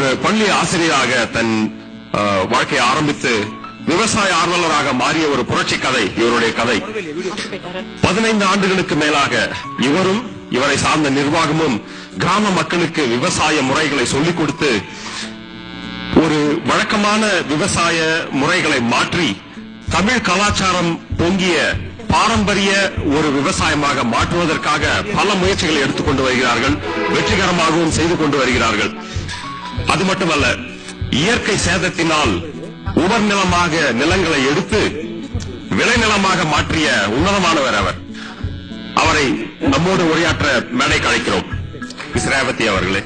ஒரு பள்ளி ஆசிரியராக தன் வாழ்க்கையை ஆரம்பித்து விவசாய ஆர்வலராக மாறிய ஒரு புரட்சி கதை இவருடைய கதை. பதினைந்து ஆண்டுகளுக்கு மேலாக இவரும் இவரை சார்ந்த நிர்வாகமும் கிராம மக்களுக்கு விவசாய முறைகளை சொல்லிக் கொடுத்து ஒரு வழக்கமான விவசாய முறைகளை மாற்றி தமிழ் கலாச்சாரம் பொங்கிய பாரம்பரிய ஒரு விவசாயமாக மாற்றுவதற்காக பல முயற்சிகளை எடுத்துக்கொண்டு வருகிறார்கள் வெற்றிகரமாகவும் செய்து கொண்டு வருகிறார்கள். அது மட்டுமல்ல இயற்கை சேதத்தினால் உவர் நிலமாக நிலங்களை எடுத்து விளைநிலமாக மாற்றிய உன்னதமானவர் அவர். அவரை நம்மோடு உரையாற்ற மேடை அழைக்கிறோம். மிஸ் அவர்களே.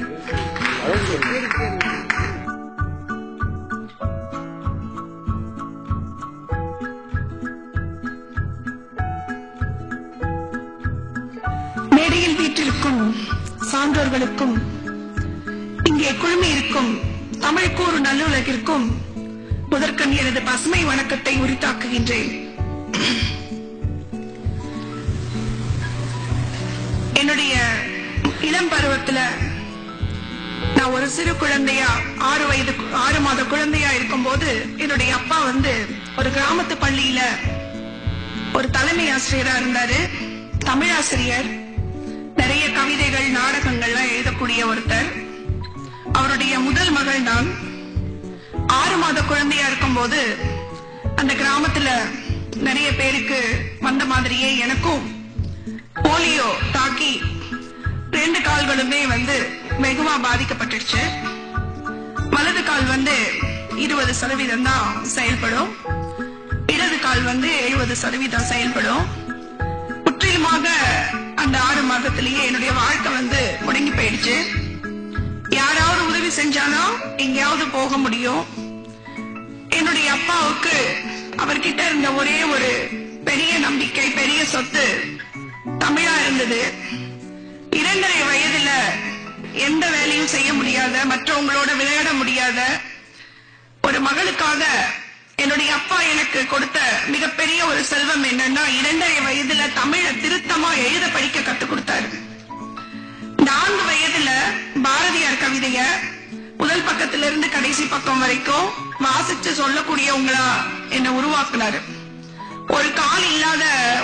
மேடையில் வீற்றிருக்கும் சான்றோர்களுக்கும் இங்கே குழுமி இருக்கும். தமிழ் கூறு நல்லுலகிற்கும் முதற்கண் எனது பசுமை வணக்கத்தை உரித்தாக்குகின்றேன். என்னுடைய இளம் பருவத்துல நான் ஒரு சிறு குழந்தையா ஆறு வயது ஆறு மாத குழந்தையா இருக்கும்போது என்னுடைய அப்பா வந்து ஒரு கிராமத்து பள்ளியில ஒரு தலைமை ஆசிரியரா இருந்தாரு. தமிழாசிரியர். நிறைய கவிதைகள் நாடகங்கள்லாம் எழுதக்கூடிய ஒருத்தர். அவருடைய முதல் மகள் நான். ஆறு மாத குழந்தையா இருக்கும்போது அந்த கிராமத்துல நிறைய பேருக்கு வந்த மாதிரியே எனக்கும் போலியோ தாக்கி ரெண்டு கால்களுமே வந்து வெகுவா பாதிக்கப்பட்டுடுச்சு. வலது கால் வந்து இருபது சதவீதம் தான் செயல்படும். இடது கால் வந்து எழுபது சதவீதம் செயல்படும். முற்றிலுமாக அந்த ஆறு மாதத்திலேயே என்னுடைய வாழ்க்கை வந்து முடங்கி போயிடுச்சு. யாராவது உதவி செஞ்சாலும் எங்கேயாவது போக முடியும்? என்னுடைய அப்பாவுக்கு அவர்கிட்ட இருந்த ஒரே ஒரு பெரிய நம்பிக்கை பெரிய சொத்து தமிழா இருந்தது. இரண்டரை வயதுல எந்த வேலையும் செய்ய முடியாத மற்றவங்களோட விளையாட முடியாத ஒரு மகளுக்காக என்னுடைய அப்பா எனக்கு கொடுத்த மிகப்பெரிய ஒரு செல்வம் என்னன்னா இரண்டரை வயதுல தமிழ திருத்தமா எழுத படிக்க கத்துக் கொடுத்தாரு. நான்கு வயதுல பாரதியார் கவிதைய முதல் பக்கத்துல இருந்து கடைசி பக்கம் வரைக்கும் வாசிச்சு சொல்லக்கூடியவங்களா என்ன உருவாக்குனாரு. ஒரு கால் இல்லாத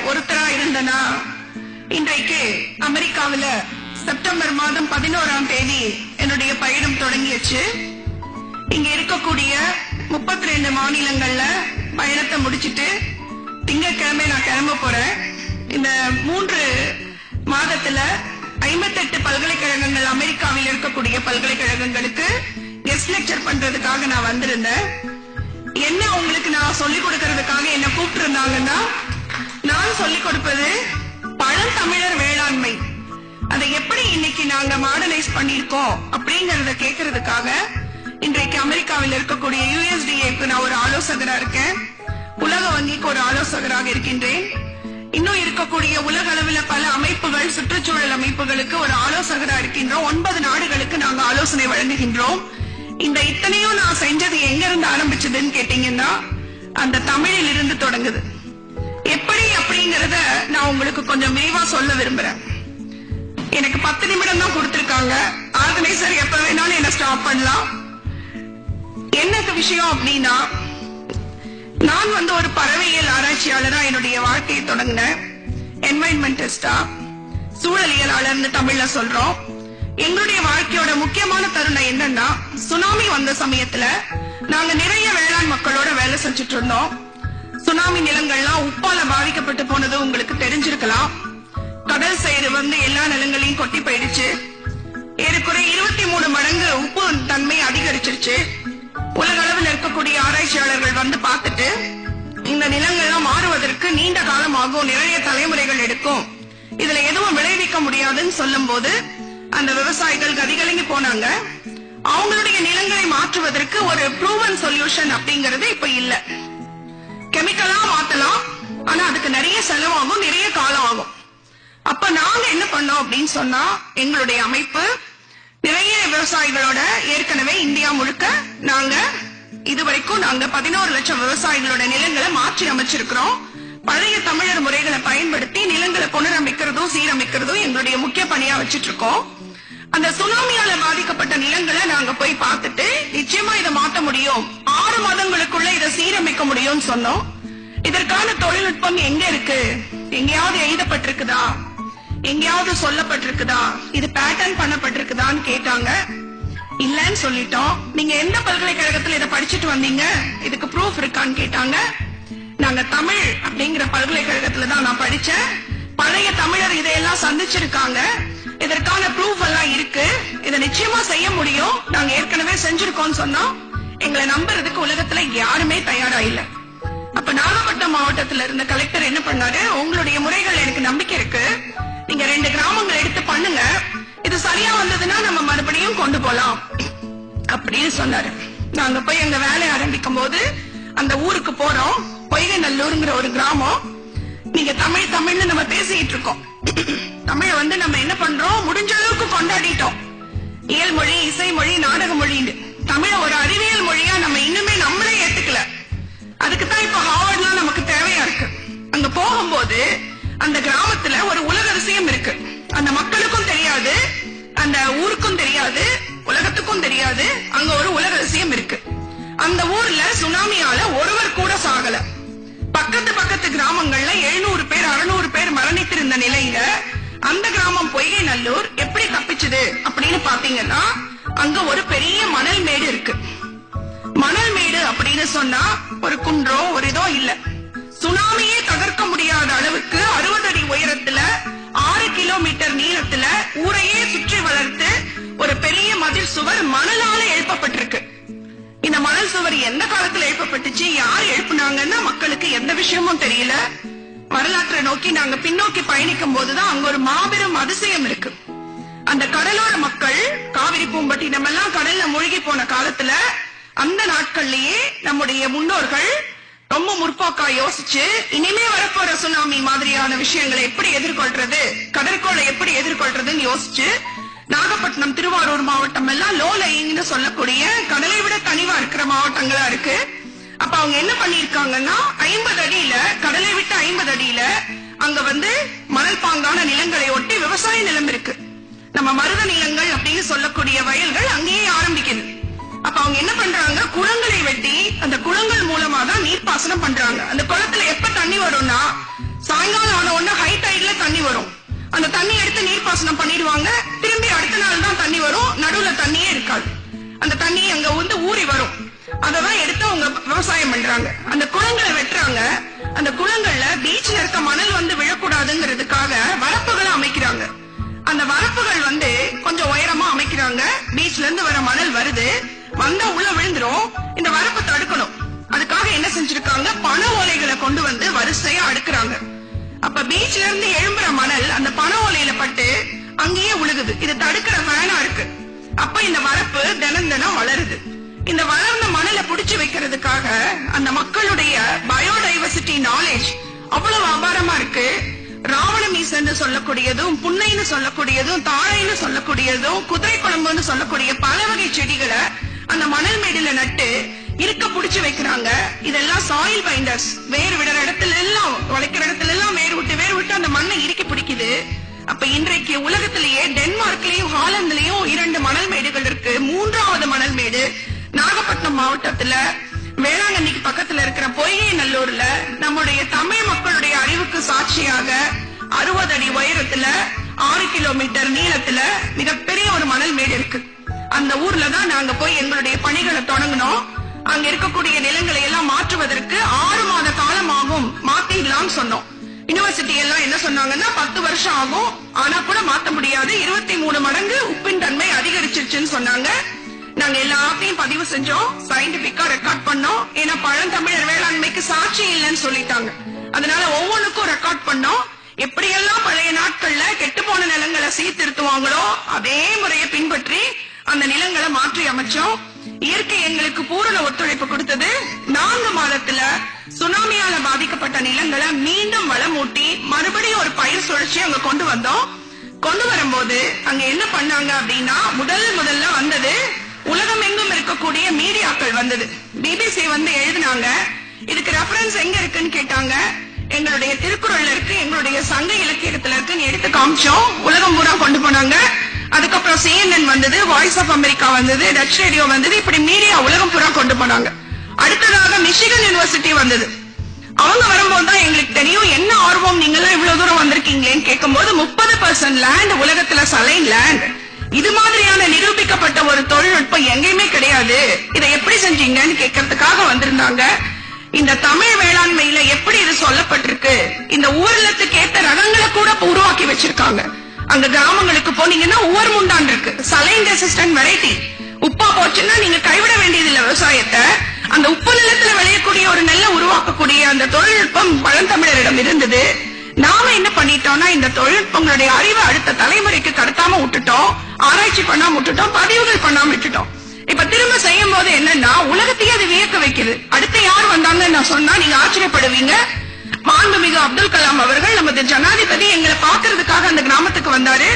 ஒருத்தரா இருந்தனா இன்றைக்கு அமெரிக்காவுல செப்டம்பர் மாதம் பதினோராம் தேதி என்னுடைய பயணம் தொடங்கியச்சு. இங்க இருக்கக்கூடிய முப்பத்தி ரெண்டு மாநிலங்கள்ல பயணத்தை முடிச்சிட்டு திங்கட்கிழமை நான் கிளம்ப போறேன். இந்த மூன்று மாதத்துல ஐம்பத்தெட்டு பல்கலைக்கழகங்கள் அமெரிக்காவில் இருக்கக்கூடிய பல்கலைக்கழகங்களுக்கு கெஸ்ட் லெக்சர் பண்றதுக்காக நான் வந்திருந்தேன். என்ன உங்களுக்கு நான் சொல்லிக் கொடுக்கறதுக்காக என்ன கூப்பிட்டு இருந்தாங்கன்னா நான் சொல்லிக் கொடுப்பது பழந்தமிழர் வேளாண்மை. அதை எப்படி இன்னைக்கு நாங்க மாடர்னைஸ் பண்ணிருக்கோம் அப்படிங்கறத கேக்குறதுக்காக இன்றைக்கு அமெரிக்காவில் இருக்கக்கூடிய யூஎஸ்டிஏக்கு நான் ஒரு ஆலோசகரா இருக்கேன். உலக வங்கிக்கு ஒரு ஆலோசகராக இருக்கின்றேன். இன்னும் இருக்கக்கூடிய உலக அளவில் பல அமைப்புகள் சுற்றுச்சூழல் அமைப்புகளுக்கு ஒரு ஆலோசகரா இருக்கின்றோம் ஒன்பது நாடுகளுக்கு நாங்க ஆலோசனை வழங்குகின்றோம். இந்த இத்தனையும் நான் செஞ்சது எங்க இருந்து ஆரம்பிச்சதுன்னு கேட்டீங்கன்னா அந்த தமிழில் இருந்து தொடங்குது. எப்படி அப்படிங்கறத நான் உங்களுக்கு கொஞ்சம் விரிவா சொல்ல விரும்புறேன். எனக்கு பத்து நிமிடம் தான் கொடுத்திருக்காங்க. ஆர்கனைசர் எப்ப வேணாலும் என்ன ஸ்டாப் பண்ணலாம். என்ன விஷயம் அப்படின்னா நான் வந்து ஒரு பறவையியல் ஆராய்ச்சியாளரா என்னுடைய வாழ்க்கையை தொடங்கினேன். என்வைரன்மெண்டலிஸ்டா சூழலியலாளர்னு தமிழ்ல சொல்றோம். எங்களுடைய வாழ்க்கையோட முக்கியமான தருணம் என்னன்னா சுனாமி வந்த சமயத்துல நாங்க நிறைய வேளாண் மக்களோட வேலை செஞ்சுட்டு இருந்தோம். சுனாமி நிலங்கள்லாம் உப்பால பாதிக்கப்பட்டு போனது உங்களுக்கு தெரிஞ்சிருக்கலாம். கடல் சைடு வந்து எல்லா நிலங்களையும் கொட்டி போயிடுச்சு. ஏறக்குறை இருபத்தி மூணு மடங்கு உப்பு தன்மை அதிகரிச்சிருச்சு. உலக அளவில் இருக்கக்கூடிய ஆராய்ச்சியாளர்கள் வந்து பார்த்துட்டு இந்த நிலங்கள்லாம் மாறுவதற்கு நீண்ட காலம் ஆகும் நிறைய தலைமுறைகள் எடுக்கும். இதுல எதுவும் விளைவிக்க முடியாதுன்னு சொல்லும் போது அந்த விவசாயிகள் கதிகலங்கி போனாங்க. அவங்களுடைய நிலங்களை மாற்றுவதற்கு ஒரு ப்ரூவன் சொல்யூஷன் அப்படிங்கறது இப்ப இல்ல. கெமிக்கலா மாத்தலாம் ஆனா அதுக்கு நிறைய செலவாகும் நிறைய காலம் ஆகும். அப்ப நாங்க என்ன பண்ணோம் அப்படின்னு சொன்னா எங்களுடைய அமைப்பு நிறைய விவசாயிகளோட ஏற்கனவே இந்தியா முழுக்க நாங்க இதுவரைக்கும் நாங்க பதினோரு லட்சம் விவசாயிகளோட நிலங்களை மாற்றி அமைச்சிருக்கிறோம். பழைய தமிழர் முறைகளை பயன்படுத்தி நிலங்களை புனரமைக்கிறதும் சீரமைக்கிறதும் எங்களுடைய முக்கிய பணியா வச்சிட்டு இருக்கோம் அந்த சுனாமியால பாதிக்கப்பட்ட நிலங்களை நாங்க போய் பார்த்துட்டு நிச்சயமா இதை மாத்த முடியும். ஆறு மாதங்களுக்குள்ள இதை சீரமைக்க முடியும்னு சொன்னோம். இதற்கான தொழில்நுட்பம் எங்க இருக்கு? எங்கேயாவது எழுதப்பட்டிருக்குதா? எங்கேயாவது சொல்லப்பட்டிருக்குதா? இது பேட்டர்ன் பண்ணப்பட்டிருக்குதான்னு கேட்டாங்க. இல்லன்னு சொல்லிட்டோம். நீங்க எந்த பல்கலைக்கழகத்துல இதை படிச்சுட்டு வந்தீங்க? இதுக்கு ப்ரூஃப் இருக்கான்னு கேட்டாங்க. நாங்க தமிழ் அப்படிங்கிற பல்கலைக்கழகத்துல தான் நான் படிச்சேன். பழைய தமிழர் இதையெல்லாம் சந்திச்சிருக்காங்க. இதற்கான ப்ரூஃப் எல்லாம் இருக்கு. இதை நிச்சயமா செய்ய முடியும். நாங்க ஏற்கனவே செஞ்சிருக்கோம் சொன்னோம். எங்களை நம்புறதுக்கு உலகத்துல யாருமே தயாரா இல்ல அப்ப நாகப்பட்டினம் மாவட்டத்துல இருந்த கலெக்டர் என்ன பண்ணாரு? உங்களுடைய முறைகள் எனக்கு நம்பிக்கை இருக்கு. நீங்க ரெண்டு கிராமங்கள் எடுத்து பண்ணுங்க. இது சரியா வந்ததுன்னா நம்ம மறுபடியும் கொண்டு போலாம். அப்படின்னு சொன்னாரு. நாங்க போய் எங்க வேலை ஆரம்பிக்கும் போது அந்த ஊருக்கு போறோம். பொய்கநல்லூருங்கிற ஒரு கிராமம். நீங்க தமிழ் தமிழ்னு நம்ம பேசிட்டு இருக்கோம். தமிழ வந்து நம்ம என்ன பண்றோம்? முடிஞ்ச அளவுக்கு கொண்டாடிட்டோம். இயல் மொழி இசை மொழி நாடக மொழின்னு. தமிழ ஒரு அறிவியல் மொழியா நம்ம இன்னுமே நம்மளே ஏத்துக்கல. அதுக்குதான் இப்ப ஹார்ட்லாம் நமக்கு தேவையா இருக்கு. அங்க போகும்போது அந்த கிராமத்துல ஒரு உலக அதிசயம் இருக்கு. அந்த மக்களுக்கும் தெரியாது அந்த ஊருக்கும் தெரியாது உலகத்துக்கும் தெரியாது அங்க ஒரு உலக அதிசயம் இருக்கு. அந்த ஊர்ல சுனாமியால ஒருவர் கூட சாகல. பக்கத்து பக்கத்து கிராமங்கள்ல எழுநூறு பேர் அறுநூறு பேர் மரணித்திருந்த நிலையில அந்த கிராமம் பொய்கை நல்லூர் எப்படி தப்பிச்சுது அப்படின்னு பாத்தீங்கன்னா அங்க ஒரு பெரிய மணல் மேடு இருக்கு. மணல் மேடு அப்படின்னு சொன்னா ஒரு குன்றோ ஒரு இதோ இல்ல. சுனாமியே தகர்க்க முடியாத அளவுக்கு அறுபது அடி உயரத்துல ஆறு கிலோமீட்டர் நீளத்துல ஊரையே சுற்றி வளர்த்து ஒரு பெரிய மதில் சுவர் மணலால எழுப்பப்பட்டிருக்கு. இந்த மணல் சுவர் எந்த காலத்துல எழுப்பப்பட்டுச்சு? யார் எழுப்புனாங்கன்னா மக்களுக்கு எந்த விஷயமும் தெரியல. வரலாற்றை நோக்கி நாங்க பின்னோக்கி பயணிக்கும் போதுதான் அங்க ஒரு மாபெரும் அதிசயம் இருக்கு. அந்த கடலோர மக்கள் காவிரி பூம்பட்டினம் எல்லாம் கடல்ல மூழ்கி போன காலத்துல அந்த நாட்கள்லயே நம்முடைய முன்னோர்கள் ரொம்ப முற்போக்கா யோசிச்சு இனிமே வரப்போற சுனாமி மாதிரியான விஷயங்களை எப்படி எதிர்கொள்றது கடற்கோளை எப்படி எதிர்கொள்றதுன்னு யோசிச்சு நாகப்பட்டினம் திருவாரூர் மாவட்டம் எல்லாம் லோ லைன்னு சொல்லக்கூடிய கடலை விட தனிவா இருக்கிற மாவட்டங்களா இருக்கு. அப்ப அவங்க என்ன பண்ணிருக்காங்கன்னா ஐம்பது அடியில கடலை விட்டு ஐம்பது அடியில அங்க வந்து மணல் பாங்கான நிலங்களை ஒட்டி விவசாய நிலம் இருக்கு. நம்ம மருத நிலங்கள் அப்படின்னு சொல்லக்கூடிய வயல்கள் அங்கேயே ஆரம்பிக்குது. அப்ப அவங்க என்ன பண்றாங்க? குளங்களை வெட்டி அந்த குளங்கள் மூலமா தான் நீர்ப்பாசனம் பண்றாங்க. அந்த குளத்துல எப்ப தண்ணி வரும்னா சாயங்காலம் ஆன உடனே ஹை டைட்ல தண்ணி வரும். அந்த தண்ணி எடுத்து நீர்ப்பாசனம் பண்ணிடுவாங்க. திரும்பி அடுத்த நாள் தான் தண்ணி வரும். நடுவுல தண்ணியே இருக்காது. அந்த தண்ணி அங்க வந்து ஊறி வரும். அததான் எடுத்து அவங்க விவசாயம் பண்றாங்க. அந்த குளங்களை வெட்டுறாங்க. அந்த குளங்கள்ல பீச்ல இருக்க மணல் வந்து விழக்கூடாதுங்கிறதுக்காக வரப்புகளை அமைக்கிறாங்க. அந்த வரப்புகள் வந்து கொஞ்சம் உயரமா அமைக்கிறாங்க. பீச்ல இருந்து வர மணல் வருது. வந்தா உள்ள விழுந்துரும். இந்த வரப்பை தடுக்கணும். அதுக்காக என்ன செஞ்சிருக்காங்க? பண ஓலைகளை கொண்டு வந்து வரிசையா அடுக்குறாங்க. அப்ப பீச்ல இருந்து எழும்புற மணல் அந்த பண ஓலையில பட்டு அங்கேயே உழுகுது. இது தடுக்கிற வேணா இருக்கு. அப்ப இந்த வரப்பு தினம் தினம் வளருது. இந்த வளர்ந்த மணலை புடிச்சு வைக்கிறதுக்காக அந்த மக்களுடைய பயோடைவர்சிட்டி நாலேஜ் அவ்வளவு அபாரமா இருக்கு. ராவண மீசன்னு சொல்லக்கூடியதும் புன்னைன்னு சொல்லக்கூடியதும் தாழைன்னு சொல்லக்கூடியதும் குதிரை குழம்புன்னு சொல்லக்கூடிய பல வகை செடிகளை அந்த மணல் மேடில நட்டு இருக்க புடிச்சு வைக்கிறாங்க. இதெல்லாம் சாயில் பைண்டர்ஸ் வேர் விடுற இடத்துல எல்லாம் உழைக்கிற இடத்துல எல்லாம் வேர் விட்டு வேர் விட்டு அந்த மண்ணை இறுக்கி பிடிக்குது. அப்ப இன்றைக்கு உலகத்திலேயே டென்மார்க்லயும் ஹாலந்துலயும் இரண்டு மணல் மேடுகள் இருக்கு. மூன்றாவது மணல் மேடு நாகப்பட்டினம் மாவட்டத்துல வேளாங்கண்ணிக்கு பக்கத்துல இருக்கிற பொய்கை நல்லூர்ல நம்முடைய தமிழ் மக்களுடைய அறிவுக்கு சாட்சியாக அறுபது அடி உயரத்துல ஆறு கிலோமீட்டர் நீளத்துல மிகப்பெரிய ஒரு மணல் மேடு இருக்கு. அந்த ஊர்ல தான் நாங்க போய் எங்களுடைய பணிகளை தொடங்கினோம். அங்க இருக்கக்கூடிய நிலங்களை எல்லாம் மாற்றுவதற்கு ஆறு மாத காலம் ஆகும் மாத்திடலாம்னு சொன்னோம். யூனிவர்சிட்டி எல்லாம் என்ன சொன்னாங்கன்னா பத்து வருஷம் ஆகும். ஆனா கூட மாத்த முடியாது. இருபத்தி மூணு மடங்கு உப்பின் தன்மை அதிகரிச்சிருச்சுன்னு சொன்னாங்க. நாங்க எல்லாத்தையும் பதிவு செஞ்சோம். சயின்டிபிக்கா ரெக்கார்ட் பண்ணோம். ஏன்னா பழந்தமிழர் வேளாண்மைக்கு சாட்சி இல்லைன்னு சொல்லிட்டாங்க. அதனால ஒவ்வொன்றுக்கும் ரெக்கார்ட் பண்ணோம். எப்படியெல்லாம் பழைய நாட்கள்ல கெட்டு போன நிலங்களை சீர்திருத்துவாங்களோ அதே முறையை அந்த நிலங்களை மாற்றி அமைச்சோம். இயற்கை எங்களுக்கு பூரண ஒத்துழைப்பு கொடுத்தது. நான்கு மாதத்துல சுனாமியால பாதிக்கப்பட்ட நிலங்களை மீண்டும் வளமூட்டி மறுபடியும் ஒரு பயிர் சுழற்சி அங்க கொண்டு வந்தோம். கொண்டு வரும்போது அங்க என்ன பண்ணாங்க அப்படின்னா முதல் முதல்ல வந்தது உலகம் எங்கும் இருக்கக்கூடிய மீடியாக்கள் வந்தது. பிபிசி வந்து எழுதினாங்க. இதுக்கு ரெஃபரன்ஸ் எங்க இருக்குன்னு கேட்டாங்க. எங்களுடைய திருக்குறள் இருக்கு எங்களுடைய சங்க இலக்கியத்துல இருக்குன்னு எடுத்து காமிச்சோம். உலகம் பூரா கொண்டு போனாங்க. அதுக்கப்புறம் சிஎன்என் வந்தது வாய்ஸ் ஆஃப் அமெரிக்கா வந்தது டச் ரேடியோ வந்தது இப்படி மீடியா உலகம் பூரா கொண்டு போனாங்க. அடுத்ததாக மிஷிகன் யூனிவர்சிட்டி வந்தது. அவங்க வரும்போது தான் எங்களுக்கு தெரியும் என்ன ஆர்வம் நீங்க எல்லாம் இவ்வளவு தூரம் வந்திருக்கீங்களேன்னு கேட்கும்போது முப்பது பர்சன்ட் லேண்ட் உலகத்துல சலைன் லேண்ட் இது மாதிரியான நிரூபிக்கப்பட்ட ஒரு தொழில்நுட்பம் எங்கேயுமே கிடையாது. இதை எப்படி செஞ்சீங்கன்னு கேட்கறதுக்காக வந்திருந்தாங்க. இந்த தமிழ் வேளாண்மையில எப்படி இது சொல்லப்பட்டிருக்கு இந்த ஊர்லத்துக்கு ஏத்த ரகங்களை கூட உருவாக்கி வச்சிருக்காங்க. அங்க கிராமங்களுக்கு போனீங்கன்னா உவர் முண்டான் இருக்கு. சலைன் ரெசிஸ்டன்ட் வெரைட்டி உப்பா போச்சுன்னா நீங்க கைவிட வேண்டியதில்லை விவசாயத்தை. அந்த உப்பு நிலத்துல விளையக்கூடிய ஒரு நெல்லை உருவாக்கக்கூடிய அந்த தொழில்நுட்பம் பழந்தமிழரிடம் இருந்தது. நாம என்ன பண்ணிட்டோம்னா இந்த தொழில்நுட்பங்களுடைய அறிவை அடுத்த தலைமுறைக்கு கடத்தாம விட்டுட்டோம். ஆராய்ச்சி பண்ணாம விட்டுட்டோம். பதிவுகள் பண்ணாம விட்டுட்டோம். இப்ப திரும்ப செய்யும் போது என்னன்னா உலகத்தையே அது வியக்க வைக்குது. அடுத்து யார் வந்தாங்கன்னு நான் சொன்னா நீங்க ஆச்சரியப்படுவீங்க. மாண்புமிகு அப்துல் கலாம் அவர்கள் நமது ஜனாதிபதி எங்களை பாக்குறதுக்காக அந்த கிராமத்துக்கு வந்தாரு.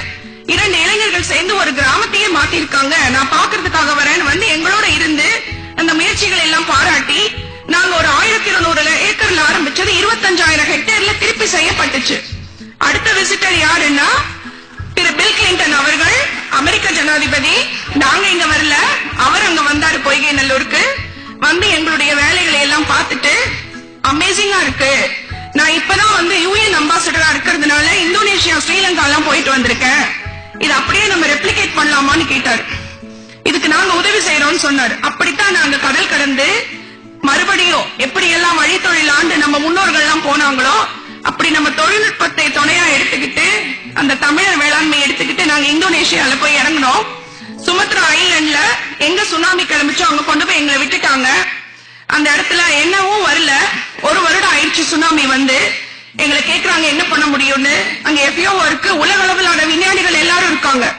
இரண்டு இளைஞர்கள் சேர்ந்து ஒரு கிராமத்தையே மாத்திருக்காங்க. நான் பாக்குறதுக்காக வரேன்னு வந்து எங்களோட இருந்து அந்த முயற்சிகளை எல்லாம் பாராட்டி நாங்க ஒரு ஆயிரத்தி இருநூறு ஏக்கர்ல ஆரம்பிச்சது இருபத்தஞ்சாயிரம் ஹெக்டேர்ல திருப்பி செய்யப்பட்டுச்சு. அடுத்த விசிட்டர் யாருன்னா திரு பில் கிளின்டன் அவர்கள் அமெரிக்க ஜனாதிபதி. நாங்க இங்க வரல. அவர் அங்க வந்தாரு பொய்கை நல்லூருக்கு. வந்து எங்களுடைய வேலைகளை எல்லாம் பார்த்துட்டு அமேசிங்கா இருக்கு. நான் இப்பதான் வந்து யூஎன் அம்பாசடரா இருக்கிறதுனால இந்தோனேஷியா ஸ்ரீலங்கா எல்லாம் போயிட்டு வந்திருக்கேன். இது அப்படியே நம்ம ரெப்ளிகேட் பண்ணலாமான்னு கேட்டாரு. இதுக்கு நாங்க உதவி செய்யறோம்னு சொன்னாரு. அப்படித்தான் நாங்க கடல் கடந்து மறுபடியும் எப்படி எல்லாம் வழித்தொழில் ஆண்டு நம்ம முன்னோர்கள் எல்லாம் போனாங்களோ அப்படி நம்ம தொழில்நுட்பத்தை துணையா எடுத்துக்கிட்டு அந்த தமிழர் வேளாண்மை எடுத்துக்கிட்டு நாங்க இந்தோனேஷியால போய் இறங்கினோம். சுமத்ரா ஐலண்ட்ல எங்க சுனாமி கிளம்பிச்சோ அங்க கொண்டு போய் எங்களை விட்டுட்டாங்க. அந்த இடத்துல என்னவும் வரல. ஒரு வருடம் ஆயிடுச்சு சுனாமி வந்து. எங்களை கேக்குறாங்க என்ன பண்ண முடியும்னு? அங்க எப்பயோ இருக்கு. உலக அளவிலான விஞ்ஞானிகள் எல்லாரும் இருக்காங்க.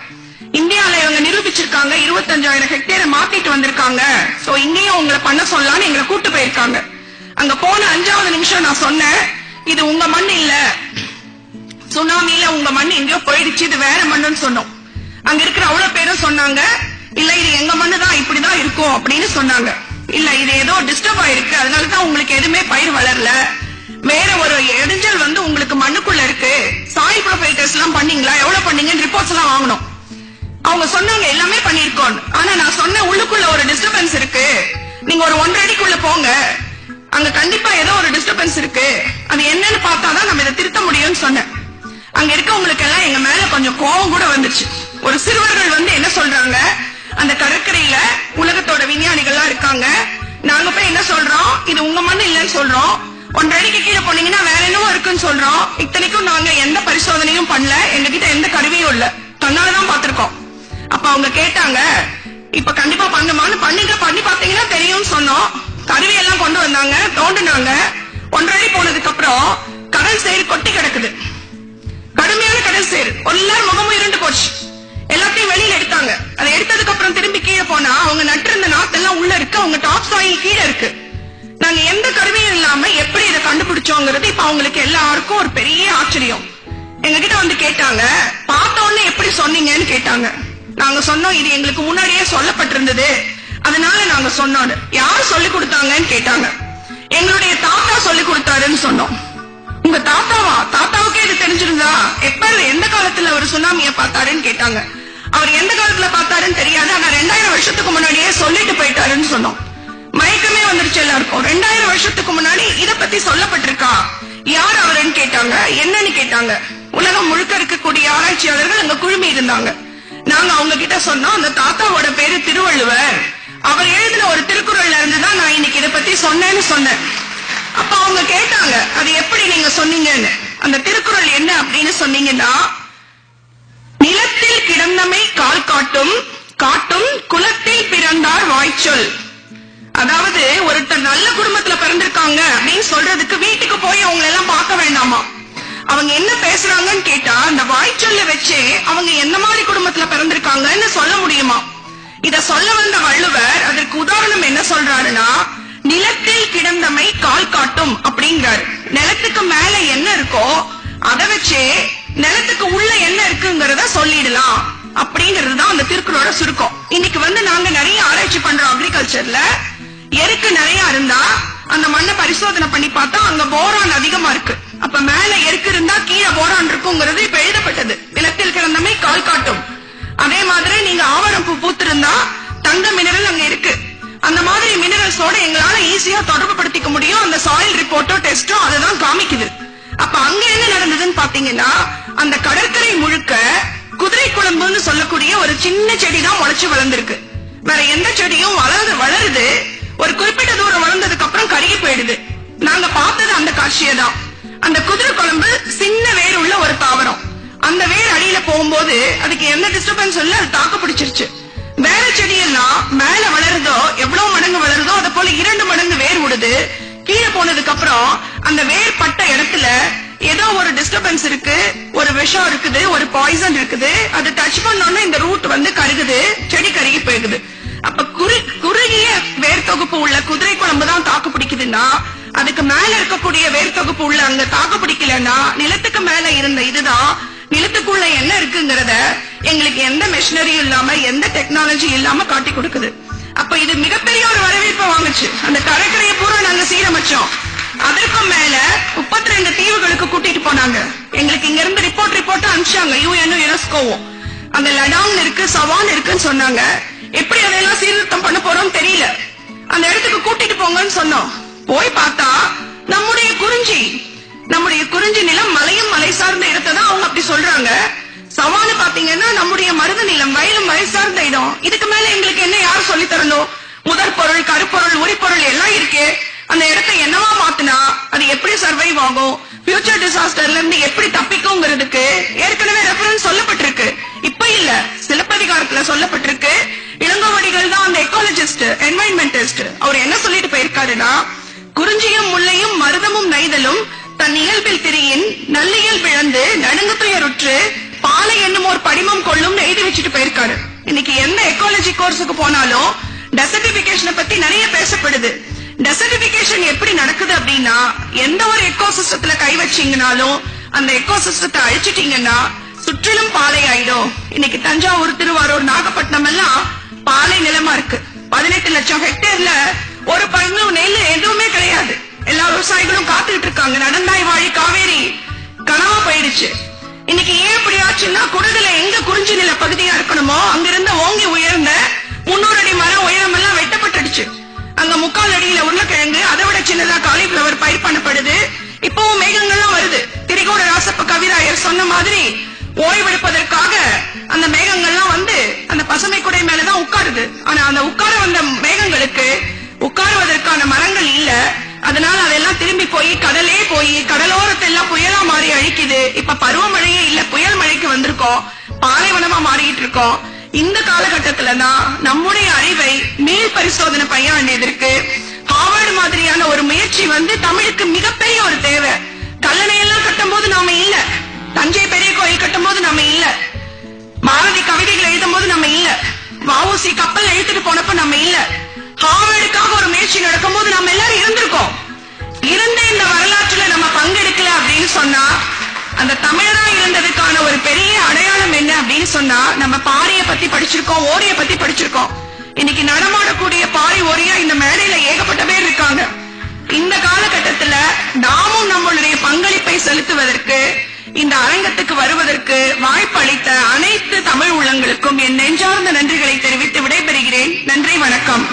இந்தியால இவங்க நிரூபிச்சிருக்காங்க. இருபத்தஞ்சாயிரம் ஹெக்டேரை மாத்திட்டு வந்திருக்காங்க. சோ இங்கேயும் உங்களை பண்ண சொல்லலாம்னு எங்களை கூட்டு போயிருக்காங்க. அங்க போன அஞ்சாவது நிமிஷம் நான் சொன்னேன் இது உங்க மண் இல்ல. சுனாமியில உங்க மண் எங்கேயோ போயிடுச்சு. இது வேற மண்ணுன்னு சொன்னோம். அங்க இருக்கிற அவ்வளவு பேரும் சொன்னாங்க இல்ல இது எங்க மண்ணு தான் இப்படிதான் இருக்கும் அப்படின்னு சொன்னாங்க. இல்ல இது ஏதோ டிஸ்டர்ப் ஆயிருக்கு. அதனாலதான் உங்களுக்கு எதுவுமே பயிர் வளரல. வேற ஒரு இடைஞ்சல் வந்து உங்களுக்கு மண்ணுக்குள்ள இருக்கு. சாயில் ப்ரொஃபைல் டெஸ்ட் எல்லாம் பண்ணீங்களா? எவ்வளவு பண்ணீங்கன்னு ரிப்போர்ட்ஸ் எல்லாம் வாங்கணும். அவங்க சொன்னாங்க எல்லாமே பண்ணிருக்கோம் ஆனா நான் சொன்ன உள்ளுக்குள்ள ஒரு டிஸ்டர்பன்ஸ் இருக்கு. நீங்க ஒரு ஒன்றரை அடிக்குள்ள போங்க. அங்க கண்டிப்பா ஏதோ ஒரு டிஸ்டர்பன்ஸ் இருக்கு. அது என்னன்னு பார்த்தாதான் நம்ம இதை திருத்த முடியும்னு சொன்னேன். அங்க இருக்கவங்களுக்கு எல்லாம் எங்க மேல கொஞ்சம் கோவம் கூட வந்துச்சு. ஒரு சிறுவர்கள் வந்து என்ன சொல்றாங்க? அந்த கடற்கரையில உலகத்தோட விஞ்ஞானிகள்லாம் இருக்காங்க. நாங்க போய் என்ன சொல்றோம்? இது உங்க மண் இல்லைன்னு சொல்றோம். ஒன்றரை அடிக்கு கீழே போனீங்கன்னா வேற என்னவோ இருக்குன்னு சொல்றோம். இத்தனைக்கும் நாங்க எந்த பரிசோதனையும் பண்ணல. எங்க கிட்ட எந்த கருவியும் இல்ல. தன்னாலதான் பாத்திருக்கோம் அப்ப அவங்க கேட்டாங்க இப்ப கண்டிப்பா பண்ணுமான்னு. பண்ணுங்க பண்ணி பாத்தீங்கன்னா தெரியும்னு சொன்னோம். கருவி எல்லாம் கொண்டு வந்தாங்க தோண்டுனாங்க. ஒன்றரை அடி போனதுக்கு அப்புறம் கடல் சேர் கொட்டி கிடக்குது. கடுமையான கடல் சேர் எல்லாரும் முகமும் இருண்டு போச்சு. எல்லாத்தையும் வெளியில எடுத்தாங்க. அதை எடுத்ததுக்கு அப்புறம் திரும்பி கீழே போனா அவங்க நட்டிருந்த நாத்தெல்லாம் உள்ள இருக்கு. அவங்க டாப் சாயில் கீழே இருக்கு. நாங்க எந்த கருவியும் இல்லாம எப்படி இதை கண்டுபிடிச்சோங்கிறது இப்ப அவங்களுக்கு எல்லாருக்கும் ஒரு பெரிய ஆச்சரியம். எங்க கிட்ட வந்து கேட்டாங்க பார்த்த உடனே எப்படி சொன்னீங்கன்னு கேட்டாங்க. நாங்க சொன்னோம் இது எங்களுக்கு முன்னாடியே சொல்லப்பட்டிருந்தது. அதனால நாங்க சொன்னோம். யார் சொல்லி கொடுத்தாங்கன்னு கேட்டாங்க. எங்களுடைய தாத்தா சொல்லி கொடுத்தாருன்னு சொன்னோம். உங்க தாத்தாவா? தாத்தாவுக்கே இது தெரிஞ்சிருந்தா எப்ப எந்த காலத்துல அவர் சுனாமிய பார்த்தாருன்னு கேட்டாங்க. அவர் எந்த காலத்துல பார்த்தாருன்னு தெரியாது. ஆனா ரெண்டாயிரம் வருஷத்துக்கு முன்னாடியே சொல்லிட்டு போயிட்டாருன்னு சொன்னோம். மயக்கமே வந்துருச்சு எல்லாருக்கும். ரெண்டாயிரம் வருஷத்துக்கு முன்னாடி இத பத்தி சொல்லப்பட்டிருக்கா? யார் அவருன்னு கேட்டாங்க. என்னன்னு கேட்டாங்க. உலகம் முழுக்க இருக்கக்கூடிய ஆராய்ச்சியாளர்கள் அங்க குழுமி இருந்தாங்க. நாங்க அவங்க கிட்ட சொன்னோம் அந்த தாத்தாவோட பேரு திருவள்ளுவர். அவர் எழுதின ஒரு திருக்குறள்ல இருந்துதான் நான் இன்னைக்கு இத பத்தி சொன்னேன்னு சொன்னேன். அப்ப அவங்க கேட்டாங்க அது எப்படி நீங்க சொன்னீங்கன்னு? அந்த திருக்குறள் என்ன அப்படின்னு சொன்னீங்கன்னா நிலத்தில் கிடந்தமை கால் காட்டும் காட்டும் குலத்தில் பிறந்தார் வாய்ச்சொல். அதாவது ஒருத்தர் நல்ல குடும்பத்துல பிறந்திருக்காங்க அப்படின்னு சொல்றதுக்கு வீட்டுக்கு போய் அவங்களை எல்லாம் பார்க்க வேண்டாமா? அவங்க என்ன பேசுறாங்கன்னு கேட்டா அந்த வாய்ச்சொல்ல வச்சே அவங்க எந்த மாதிரி குடும்பத்துல பிறந்திருக்காங்கன்னு சொல்ல முடியுமா? இத சொல்ல வந்த வள்ளுவர் அதற்கு உதாரணம் என்ன சொல்றாருன்னா நிலத்தில் கிடந்தமை கால் காட்டும் அப்படிங்கிறார். நிலத்துக்கு மேல என்ன இருக்கோ அதை வச்சே நிலத்துக்கு உள்ள என்ன இருக்குங்கிறத சொல்லிடலாம். அப்படிங்கிறது தான் அந்த திருக்குறளோட சுருக்கம். இன்னைக்கு வந்து நாங்க நிறைய ஆராய்ச்சி பண்றோம் அக்ரிகல்ச்சர்ல எருக்கு நிறைய இருந்தா அந்த மண்ணை பரிசோதனை பண்ணி பார்த்தா அங்க போரான் அதிகமா இருக்கு. அப்ப மேல எருக்கு இருந்தா கீழே போரான் இருக்குங்கிறது இப்ப எழுதப்பட்டது. நிலத்தில் கிடந்தமை கால் காட்டும். அதே மாதிரி நீங்க ஆவரம் பூ பூத்திருந்தா தங்க மினரல் அங்க இருக்கு. அந்த மாதிரி மினரல்ஸோட எங்களால ஈஸியா தொடர்பு படுத்திக்க முடியும். அந்த சாயில் ரிப்போர்ட்டோ டெஸ்டோ அதுதான் காமிக்குது. அப்ப அங்க என்ன நடந்ததுன்னு பாத்தீங்கன்னா அந்த கடற்கரை முழுக்க குதிரை குழம்புன்னு சொல்லக்கூடிய ஒரு சின்ன செடி தான் முளைச்சு வளர்ந்துருக்கு. வேற எந்த செடியும் வளருது வளருது. ஒரு குறிப்பிட்ட தூரம் வளர்ந்ததுக்கு அப்புறம் கருகி போயிடுது. நாங்க பார்த்தது அந்த காட்சியை தான். அந்த குதிரை குழம்பு சின்ன வேர் உள்ள ஒரு தாவரம். அந்த வேர் அடியில போகும்போது அதுக்கு எந்த டிஸ்டர்பன்ஸ் இல்ல அது தாக்கு பிடிச்சிருச்சு. வேற செடியெல்லாம் மேல வளருதோ எவ்வளவு மடங்கு வளருதோ அது போல இரண்டு மடங்கு வேர் விடுது. கீழே போனதுக்கு அப்புறம் அந்த வேர் பட்ட இடத்துல ஏதோ ஒரு டிஸ்டர்பன்ஸ் இருக்கு ஒரு விஷம் இருக்குது ஒரு பாய்சன் இருக்குது. அது டச் பண்ணோம்னா இந்த ரூட் வந்து கருகுது செடி கருகி போயிருக்குது அப்ப குறு குறுகிய வேர் தொகுப்பு உள்ள குதிரை குழம்பு தான் தாக்கு பிடிக்குதுன்னா அதுக்கு மேல இருக்கக்கூடிய வேர் தொகுப்பு உள்ள அங்க தாக்கு பிடிக்கலன்னா நிலத்துக்கு மேல இருந்த இதுதான் நிலத்துக்குள்ள என்ன இருக்குங்கிறத எங்களுக்கு எந்த மெஷினரியும் இல்லாம எந்த டெக்னாலஜி இல்லாம காட்டி கொடுக்குது. அப்ப இது மிகப்பெரிய ஒரு வரவேற்பை வாங்குச்சு. அந்த கடற்கரையை பூரா நாங்க சீரமைச்சோம். அதற்கும் மேல முப்பத்தி ரெண்டு தீவுகளுக்கு கூட்டிட்டு போனாங்க. எங்களுக்கு இங்க இருந்து ரிப்போர்ட் ரிப்போர்ட் அனுப்பிச்சாங்க. யூஎன்ஓ யுனெஸ்கோவும் அங்க லடான் இருக்கு சவான் இருக்குன்னு சொன்னாங்க. எப்படி அதெல்லாம் சீர்திருத்தம் பண்ண போறோம் தெரியல. அந்த இடத்துக்கு கூட்டிட்டு போங்கன்னு சொன்னோம். போய் பார்த்தா நம்முடைய குறிஞ்சி நம்முடைய குறிஞ்சி நிலம் மலையும் மலை சார்ந்த இடத்தை தான் அவங்க அப்படி சொல்றாங்க. சவால் பாத்தீங்கன்னா நம்முடைய மருத நிலம் வயலும் வயல் சார்ந்த இடம். இதுக்கு மேல எங்களுக்கு என்ன யார் சொல்லி தரணும்? முதற் பொருள் கருப்பொருள் உரிப்பொருள் எல்லாம் இருக்கு. அந்த இடத்தை என்னவா மாத்துனா அது எப்படி சர்வைவ் ஆகும்? ஃபியூச்சர் டிசாஸ்டர்ல இருந்து எப்படி தப்பிக்கும்ங்கிறதுக்கு ஏற்கனவே ரெஃபரன்ஸ் சொல்லப்பட்டிருக்கு. இப்ப இல்ல சிலப்பதிகாரத்துல சொல்லப்பட்டிருக்கு. இளங்கோவடிகள் தான் அந்த எக்காலஜிஸ்ட் என்வைரன்மெண்டிஸ்ட் அவர் என்ன சொல்லிட்டு போயிருக்காருன்னா குறிஞ்சியும் முல்லையும் மருதமும் நெய்தலும் தன் இயல்பில் திரியின் நல்லியல் பிழந்து நடுங்குத்துயருற்று பாலை என்னும் ஒரு படிமம் கொள்ளும் எழுதி வச்சுட்டு போயிருக்காரு. இன்னைக்கு எந்த எக்காலஜி கோர்ஸுக்கு போனாலும் டெசர்டிபிகேஷனை பத்தி நிறைய பேசப்படுது. டெசர்டிபிகேஷன் எப்படி நடக்குது அப்படின்னா எந்த ஒரு எக்கோசிஸ்டத்துல கை வச்சீங்கனாலும் அந்த எக்கோசிஸ்டத்தை அழிச்சிட்டீங்கன்னா சுற்றிலும் பாலை ஆயிடும். இன்னைக்கு தஞ்சாவூர் திருவாரூர் நாகப்பட்டினம் எல்லாம் பாலை நிலமா இருக்கு. பதினெட்டு லட்சம் ஹெக்டேர்ல ஒரு பங்கு நெல் எதுவுமே கிடையாது. எல்லா விவசாயிகளும் காத்துக்கிட்டு இருக்காங்க. நடந்தாய் வாழி காவேரி கனவா போயிடுச்சு. இன்னைக்கு ஏன் இப்படி ஆச்சுன்னா குடுதல எங்க குறிஞ்சி நில பகுதியா இருக்கணுமோ அங்கிருந்து ஓங்கி உயர்ந்த முன்னூறு அடி மரம் உயரம் எல்லாம் வெட்டப்பட்டுடுச்சு. அங்க முக்கால் அடியில உருளைக்கிழங்கு அதை விட சின்னதா காலிஃபிளவர் பயிர் பண்ணப்படுது. இப்பவும் மேகங்கள்லாம் வருது. திரிகோட ராசப்ப கவிராயர் சொன்ன மாதிரி ஓய்வெடுப்பதற்காக அந்த மேகங்கள்லாம் வந்து அந்த பசுமை குடை மேலதான் உட்காருது. ஆனா அந்த உட்கார வந்த மேகங்களுக்கு உட்காருவதற்கான மரங்கள் இல்ல. அதனால அதெல்லாம் திரும்பி போய் கடலே போய் கடலோரத்தை எல்லாம் புயலா மாறி அழிக்குது. இப்ப பருவமழையே இல்ல புயல் மழைக்கு வந்திருக்கோம். பாலைவனமா மாறிட்டு இருக்கோம். இந்த காலகட்டத்துல தான் நம்முடைய அறிவை மேல் பரிசோதனை பைய வேண்டியதற்கு ஹார்வர்டு மாதிரியான ஒரு முயற்சி வந்து தமிழுக்கு மிகப்பெரிய ஒரு தேவை. கல்லணை எல்லாம் கட்டும் போது நாம இல்ல. தஞ்சை பெரிய கோயில் கட்டும் போது நாம இல்ல. பாரதி கவிதைகள் எழுதும் போது நம்ம இல்ல. வாவுசி கப்பல் எழுத்துட்டு போனப்ப நம்ம இல்ல. ஹார்வர்டுக்காக ஒரு முயற்சி நடக்கும் போது நம்ம எல்லாரும் இருந்திருக்கோம். இருந்த இந்த வரலாற்றுல நம்ம பங்கெடுக்கல அப்படின்னு சொன்னா அந்த தமிழரா இருந்ததுக்கான ஒரு பெரிய அடையாளம் என்ன அப்படின்னு சொன்னா நம்ம பாரிய பத்தி படிச்சிருக்கோம் ஓரிய பத்தி படிச்சிருக்கோம். இன்னைக்கு நடமாடக்கூடிய பாரி ஓரியா இந்த மேடையில ஏகப்பட்ட பேர் இருக்காங்க. இந்த காலகட்டத்துல நாமும் நம்மளுடைய பங்களிப்பை செலுத்துவதற்கு இந்த அரங்கத்துக்கு வருவதற்கு வாய்ப்பளித்த அனைத்து தமிழ் உள்ளங்களுக்கும் என் நெஞ்சார்ந்த நன்றிகளை தெரிவித்து விடைபெறுகிறேன். நன்றி வணக்கம்.